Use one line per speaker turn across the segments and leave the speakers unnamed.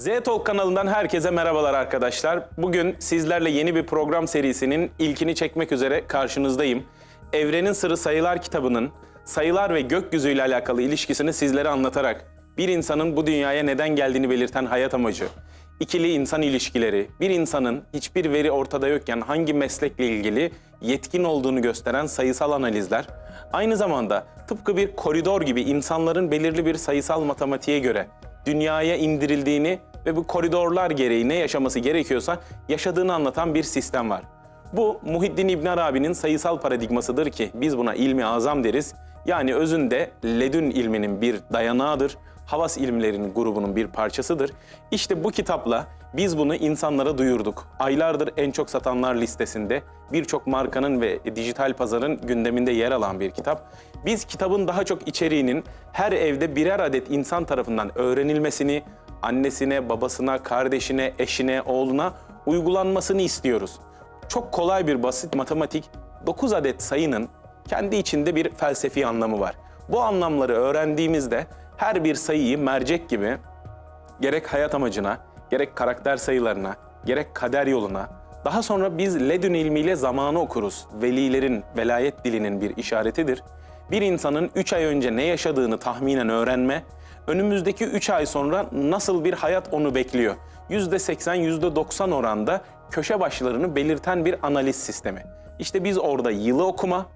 Z Talk kanalından herkese merhabalar arkadaşlar. Bugün sizlerle yeni bir program serisinin ilkini çekmek üzere karşınızdayım. Evrenin Sırrı Sayılar kitabının sayılar ve gökyüzüyle alakalı ilişkisini sizlere anlatarak bir insanın bu dünyaya neden geldiğini belirten hayat amacı, ikili insan ilişkileri, bir insanın hiçbir veri ortada yokken hangi meslekle ilgili yetkin olduğunu gösteren sayısal analizler, aynı zamanda tıpkı bir koridor gibi insanların belirli bir sayısal matematiğe göre dünyaya indirildiğini ve bu koridorlar gereği ne yaşaması gerekiyorsa yaşadığını anlatan bir sistem var. Bu Muhiddin İbn Arabi'nin sayısal paradigmasıdır ki biz buna ilmi azam deriz. Yani özünde ledün ilminin bir dayanağıdır. Havas ilimlerinin grubunun bir parçasıdır. İşte bu kitapla biz bunu insanlara duyurduk. Aylardır en çok satanlar listesinde birçok markanın ve dijital pazarın gündeminde yer alan bir kitap. Biz kitabın daha çok içeriğinin her evde birer adet insan tarafından öğrenilmesini, annesine, babasına, kardeşine, eşine, oğluna uygulanmasını istiyoruz. Çok kolay bir basit matematik 9 adet sayının kendi içinde bir felsefi anlamı var. Bu anlamları öğrendiğimizde her bir sayıyı mercek gibi gerek hayat amacına, gerek karakter sayılarına, gerek kader yoluna, daha sonra biz ledün ilmiyle zamanı okuruz. Velilerin, velayet dilinin bir işaretidir. Bir insanın 3 ay önce ne yaşadığını tahminen öğrenme, önümüzdeki 3 ay sonra nasıl bir hayat onu bekliyor. %80, %90 oranda köşe başlarını belirten bir analiz sistemi. İşte biz orada yılı okuma,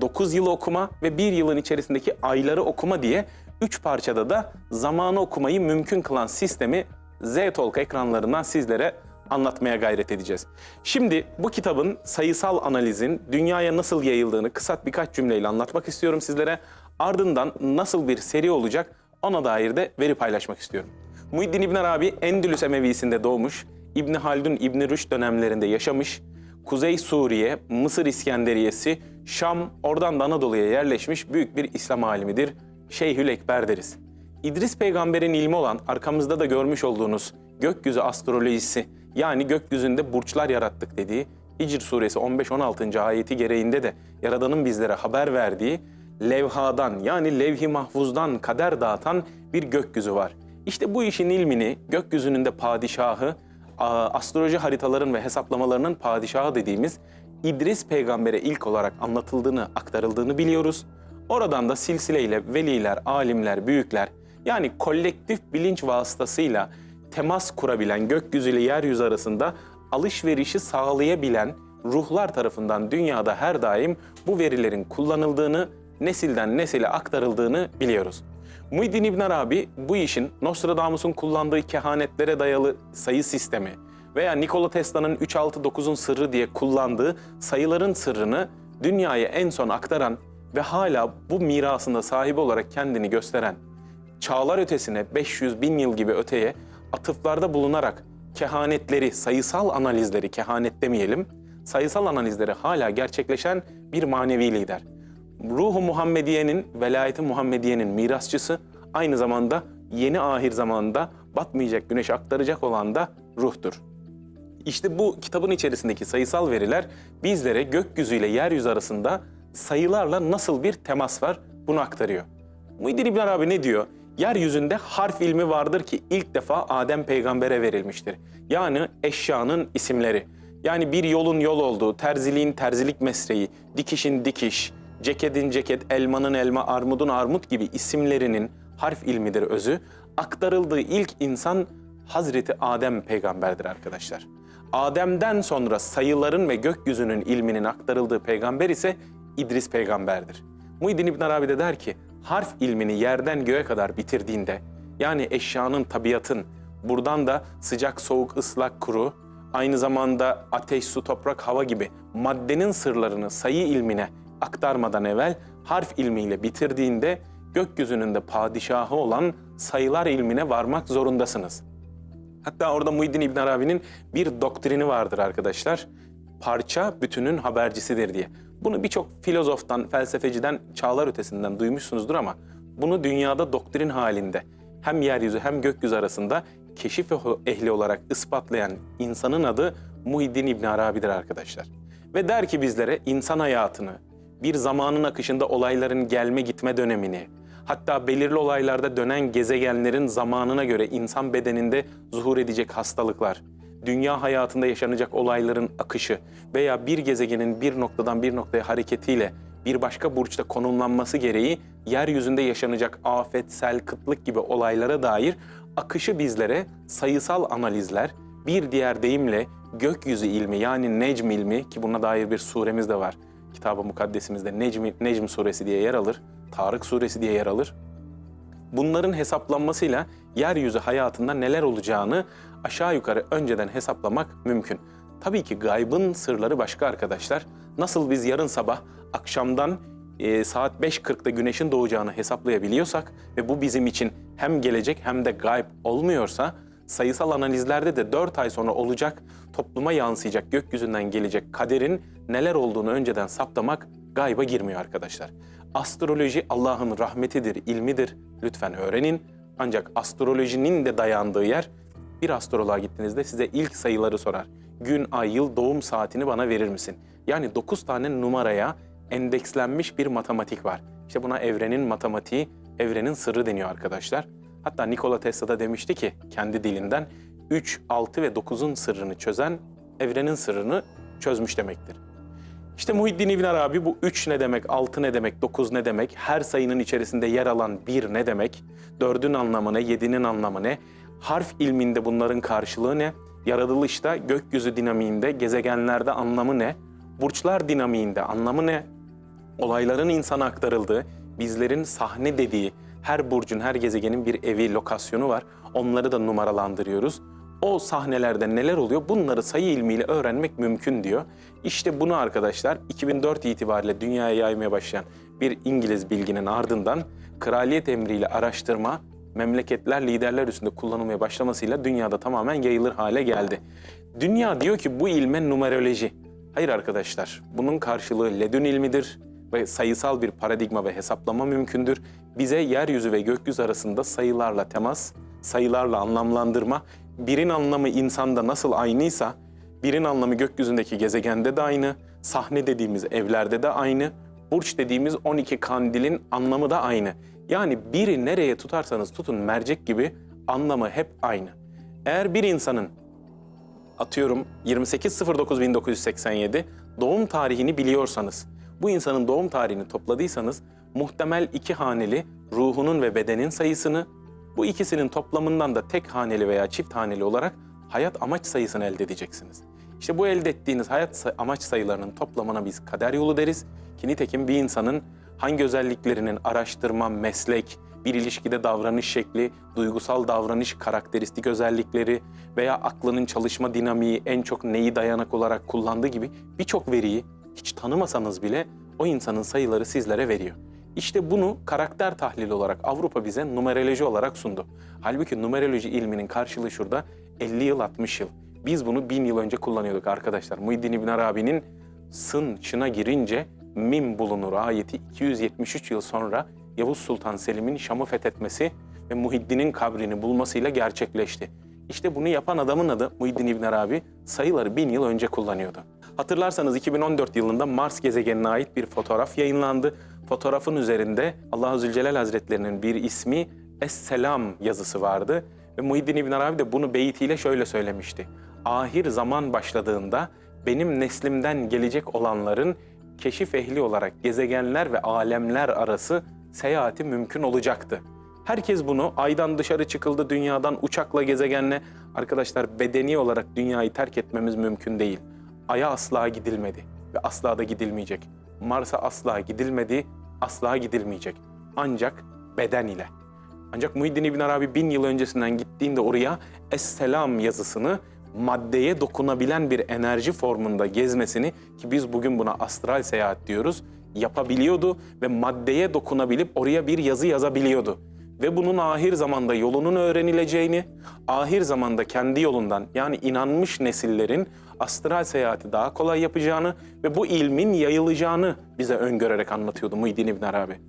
9 yıl okuma ve 1 yılın içerisindeki ayları okuma diye 3 parçada da zamanı okumayı mümkün kılan sistemi Z-Talk ekranlarından sizlere anlatmaya gayret edeceğiz. Şimdi bu kitabın sayısal analizin dünyaya nasıl yayıldığını kısa birkaç cümleyle anlatmak istiyorum sizlere. Ardından nasıl bir seri olacak ona dair de veri paylaşmak istiyorum. Muhiddin İbn Arabi Endülüs Emevisinde doğmuş, İbn Haldun İbn Rüşd dönemlerinde yaşamış, Kuzey Suriye, Mısır İskenderiyesi, Şam, oradan da Anadolu'ya yerleşmiş büyük bir İslam alimidir. Şeyhül Ekber deriz. İdris peygamberin ilmi olan arkamızda da görmüş olduğunuz gökyüzü astrolojisi yani gökyüzünde burçlar yarattık dediği Hicr suresi 15-16. ayeti gereğinde de Yaradan'ın bizlere haber verdiği levhadan yani levh-i mahfuzdan kader dağıtan bir gökyüzü var. İşte bu işin ilmini gökyüzünün de padişahı, astroloji haritaların ve hesaplamalarının padişahı dediğimiz İdris peygambere ilk olarak anlatıldığını, aktarıldığını biliyoruz. Oradan da silsileyle veliler, alimler, büyükler yani kolektif bilinç vasıtasıyla temas kurabilen gökyüzüyle yeryüzü arasında alışverişi sağlayabilen ruhlar tarafından dünyada her daim bu verilerin kullanıldığını, nesilden nesile aktarıldığını biliyoruz. Muhyiddin İbn Arabi bu işin Nostradamus'un kullandığı kehanetlere dayalı sayı sistemi veya Nikola Tesla'nın 369'un sırrı diye kullandığı sayıların sırrını dünyaya en son aktaran ve hala bu mirasında sahibi olarak kendini gösteren çağlar ötesine 500 bin yıl gibi öteye atıflarda bulunarak kehanetleri, sayısal analizleri, kehanet demeyelim, sayısal analizleri hala gerçekleşen bir manevi lider. Ruhu Muhammediye'nin, velayeti Muhammediye'nin mirasçısı, aynı zamanda yeni ahir zamanında batmayacak güneş aktaracak olan da ruhtur. İşte bu kitabın içerisindeki sayısal veriler bizlere gökyüzüyle yeryüzü arasında sayılarla nasıl bir temas var bunu aktarıyor. Muhyiddin İbn Arabi ne diyor? Yeryüzünde harf ilmi vardır ki ilk defa Adem peygambere verilmiştir. Yani eşyanın isimleri. Yani bir yolun yol olduğu, terziliğin terzilik mesleği, dikişin dikiş, ceketin ceket, elmanın elma, armudun armut gibi isimlerinin harf ilmidir özü. Aktarıldığı ilk insan Hazreti Adem peygamberdir arkadaşlar. Adem'den sonra sayıların ve gökyüzünün ilminin aktarıldığı peygamber ise İdris peygamberdir. Muhyiddin İbn Arabi de der ki harf ilmini yerden göğe kadar bitirdiğinde yani eşyanın, tabiatın buradan da sıcak, soğuk, ıslak, kuru aynı zamanda ateş, su, toprak, hava gibi maddenin sırlarını sayı ilmine aktarmadan evvel harf ilmiyle bitirdiğinde gökyüzünün de padişahı olan sayılar ilmine varmak zorundasınız. Hatta orada Muhyiddin İbn Arabi'nin bir doktrini vardır arkadaşlar. Parça bütünün habercisidir diye. Bunu birçok filozoftan, felsefeciden, çağlar ötesinden duymuşsunuzdur ama bunu dünyada doktrin halinde hem yeryüzü hem gökyüzü arasında keşif ehli olarak ispatlayan insanın adı Muhyiddin İbn Arabi'dir arkadaşlar. Ve der ki bizlere insan hayatını, bir zamanın akışında olayların gelme gitme dönemini, Hatta belirli olaylarda dönen gezegenlerin zamanına göre insan bedeninde zuhur edecek hastalıklar, dünya hayatında yaşanacak olayların akışı veya bir gezegenin bir noktadan bir noktaya hareketiyle bir başka burçta konumlanması gereği yeryüzünde yaşanacak afet, sel, kıtlık gibi olaylara dair akışı bizlere sayısal analizler, bir diğer deyimle gökyüzü ilmi yani Necm ilmi ki buna dair bir suremiz de var. Kitab-ı Mukaddesimizde Necm, Necm suresi diye yer alır, Tarık suresi diye yer alır. Bunların hesaplanmasıyla yeryüzü hayatında neler olacağını aşağı yukarı önceden hesaplamak mümkün. Tabii ki gaybın sırları başka arkadaşlar. Nasıl biz yarın sabah akşamdan e, saat 5.40'da güneşin doğacağını hesaplayabiliyorsak ve bu bizim için hem gelecek hem de gayb olmuyorsa sayısal analizlerde de 4 ay sonra olacak, topluma yansıyacak, gökyüzünden gelecek kaderin neler olduğunu önceden saptamak gayba girmiyor arkadaşlar. Astroloji Allah'ın rahmetidir, ilmidir. Lütfen öğrenin. Ancak astrolojinin de dayandığı yer bir astroloğa gittiğinizde size ilk sayıları sorar. Gün, ay, yıl, doğum saatini bana verir misin? Yani 9 tane numaraya endekslenmiş bir matematik var. İşte buna evrenin matematiği, evrenin sırrı deniyor arkadaşlar. Hatta Nikola Tesla da demişti ki kendi dilinden 3, 6 ve 9'un sırrını çözen evrenin sırrını çözmüş demektir. İşte Muhiddin İbn Arabi bu 3 ne demek, 6 ne demek, 9 ne demek, her sayının içerisinde yer alan 1 ne demek, 4'ün anlamı ne, 7'nin anlamı ne, harf ilminde bunların karşılığı ne, yaratılışta, gökyüzü dinamiğinde, gezegenlerde anlamı ne, burçlar dinamiğinde anlamı ne, olayların insana aktarıldığı, bizlerin sahne dediği, her burcun, her gezegenin bir evi, lokasyonu var. Onları da numaralandırıyoruz. O sahnelerde neler oluyor bunları sayı ilmiyle öğrenmek mümkün diyor. İşte bunu arkadaşlar 2004 itibariyle dünyaya yaymaya başlayan bir İngiliz bilginin ardından kraliyet emriyle araştırma memleketler, liderler üstünde kullanılmaya başlamasıyla dünyada tamamen yayılır hale geldi. Dünya diyor ki bu ilme numeroloji. Hayır arkadaşlar, bunun karşılığı ledün ilmidir ve sayısal bir paradigma ve hesaplama mümkündür. Bize yeryüzü ve gökyüzü arasında sayılarla temas, sayılarla anlamlandırma, birin anlamı insanda nasıl aynıysa, birin anlamı gökyüzündeki gezegende de aynı, sahne dediğimiz evlerde de aynı, burç dediğimiz 12 kandilin anlamı da aynı. Yani biri nereye tutarsanız tutun mercek gibi anlamı hep aynı. Eğer bir insanın atıyorum 28.09.1987 doğum tarihini biliyorsanız, bu insanın doğum tarihini topladıysanız muhtemel iki haneli ruhunun ve bedenin sayısını, bu ikisinin toplamından da tek haneli veya çift haneli olarak hayat amaç sayısını elde edeceksiniz. İşte bu elde ettiğiniz hayat amaç sayılarının toplamına biz kader yolu deriz. Ki nitekim bir insanın hangi özelliklerinin araştırma, meslek, bir ilişkide davranış şekli, duygusal davranış karakteristik özellikleri veya aklının çalışma dinamiği en çok neyi dayanak olarak kullandığı gibi birçok veriyi hiç tanımasanız bile o insanın sayıları sizlere veriyor. İşte bunu karakter tahlili olarak Avrupa bize numeroloji olarak sundu. Halbuki numeroloji ilminin karşılığı şurada 50 yıl 60 yıl. Biz bunu 1000 yıl önce kullanıyorduk arkadaşlar. Muhyiddin İbn Arabi'nin sın çına girince mim bulunur ayeti 273 yıl sonra Yavuz Sultan Selim'in Şam'ı fethetmesi ve Muhiddin'in kabrini bulmasıyla gerçekleşti. İşte bunu yapan adamın adı Muhiddin İbn Arabi sayıları bin yıl önce kullanıyordu. Hatırlarsanız 2014 yılında Mars gezegenine ait bir fotoğraf yayınlandı. Fotoğrafın üzerinde Allahu Zülcelal Hazretlerinin bir ismi Es-Selam yazısı vardı. Ve Muhiddin İbn Arabi de bunu beytiyle şöyle söylemişti. Ahir zaman başladığında benim neslimden gelecek olanların keşif ehli olarak gezegenler ve alemler arası seyahati mümkün olacaktı. Herkes bunu aydan dışarı çıkıldı dünyadan uçakla gezegenle. Arkadaşlar bedeni olarak dünyayı terk etmemiz mümkün değil. Ay'a asla gidilmedi ve asla da gidilmeyecek. Mars'a asla gidilmedi, asla gidilmeyecek. Ancak beden ile. Ancak Muhyiddin İbn Arabi bin yıl öncesinden gittiğinde oraya Es-Selam yazısını maddeye dokunabilen bir enerji formunda gezmesini ki biz bugün buna astral seyahat diyoruz yapabiliyordu ve maddeye dokunabilip oraya bir yazı yazabiliyordu. Ve bunun ahir zamanda yolunun öğrenileceğini, ahir zamanda kendi yolundan yani inanmış nesillerin astral seyahati daha kolay yapacağını ve bu ilmin yayılacağını bize öngörerek anlatıyordu Muhyiddin İbn Arabi.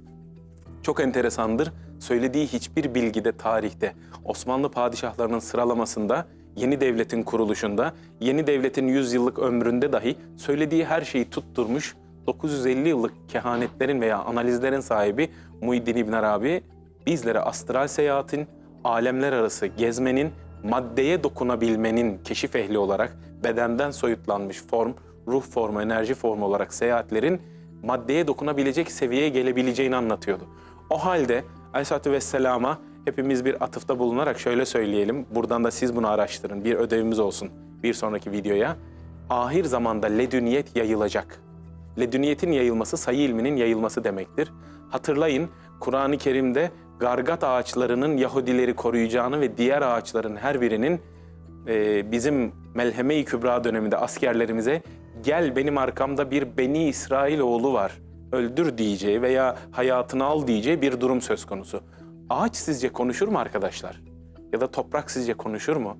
Çok enteresandır. Söylediği hiçbir bilgide tarihte Osmanlı padişahlarının sıralamasında, yeni devletin kuruluşunda, yeni devletin 100 yıllık ömründe dahi söylediği her şeyi tutturmuş, 950 yıllık kehanetlerin veya analizlerin sahibi Muhyiddin İbn Arabi bizlere astral seyahatin, alemler arası gezmenin, maddeye dokunabilmenin keşif ehli olarak bedenden soyutlanmış form, ruh formu, enerji formu olarak seyahatlerin maddeye dokunabilecek seviyeye gelebileceğini anlatıyordu. O halde Aleyhisselatü Vesselam'a hepimiz bir atıfta bulunarak şöyle söyleyelim. Buradan da siz bunu araştırın. Bir ödevimiz olsun bir sonraki videoya. Ahir zamanda ledüniyet yayılacak. Ledüniyetin yayılması sayı ilminin yayılması demektir. Hatırlayın Kur'an-ı Kerim'de gargat ağaçlarının Yahudileri koruyacağını ve diğer ağaçların her birinin e, bizim Melheme-i Kübra döneminde askerlerimize gel benim arkamda bir Beni İsrail oğlu var öldür diyeceği veya hayatını al diyeceği bir durum söz konusu. Ağaç sizce konuşur mu arkadaşlar? Ya da toprak sizce konuşur mu?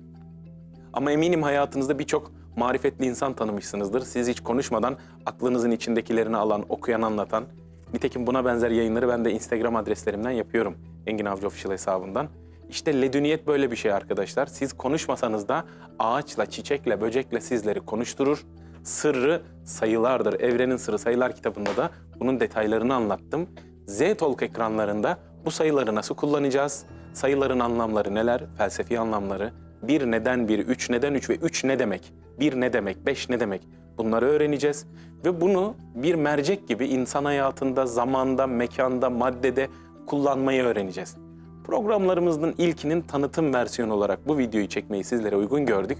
Ama eminim hayatınızda birçok marifetli insan tanımışsınızdır. Siz hiç konuşmadan aklınızın içindekilerini alan, okuyan, anlatan. Nitekim buna benzer yayınları ben de Instagram adreslerimden yapıyorum. Engin Avcı Official hesabından. İşte ledüniyet böyle bir şey arkadaşlar. Siz konuşmasanız da ağaçla, çiçekle, böcekle sizleri konuşturur. Sırrı sayılardır. Evrenin Sırrı Sayılar kitabında da bunun detaylarını anlattım. Z-Talk ekranlarında bu sayıları nasıl kullanacağız? Sayıların anlamları neler? Felsefi anlamları. Bir neden bir, üç neden üç ve üç ne demek? Bir ne demek, beş ne demek? Bunları öğreneceğiz. Ve bunu bir mercek gibi insan hayatında, zamanda, mekanda, maddede kullanmayı öğreneceğiz. Programlarımızın ilkinin tanıtım versiyonu olarak bu videoyu çekmeyi sizlere uygun gördük.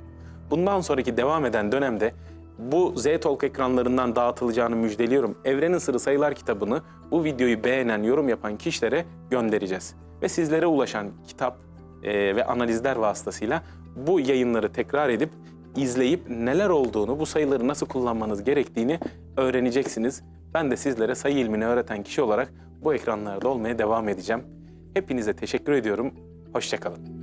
Bundan sonraki devam eden dönemde bu Z-Talk ekranlarından dağıtılacağını müjdeliyorum. Evrenin Sırrı Sayılar kitabını bu videoyu beğenen, yorum yapan kişilere göndereceğiz. Ve sizlere ulaşan kitap e, ve analizler vasıtasıyla bu yayınları tekrar edip izleyip neler olduğunu, bu sayıları nasıl kullanmanız gerektiğini öğreneceksiniz. Ben de sizlere sayı ilmini öğreten kişi olarak bu ekranlarda olmaya devam edeceğim. Hepinize teşekkür ediyorum. Hoşçakalın.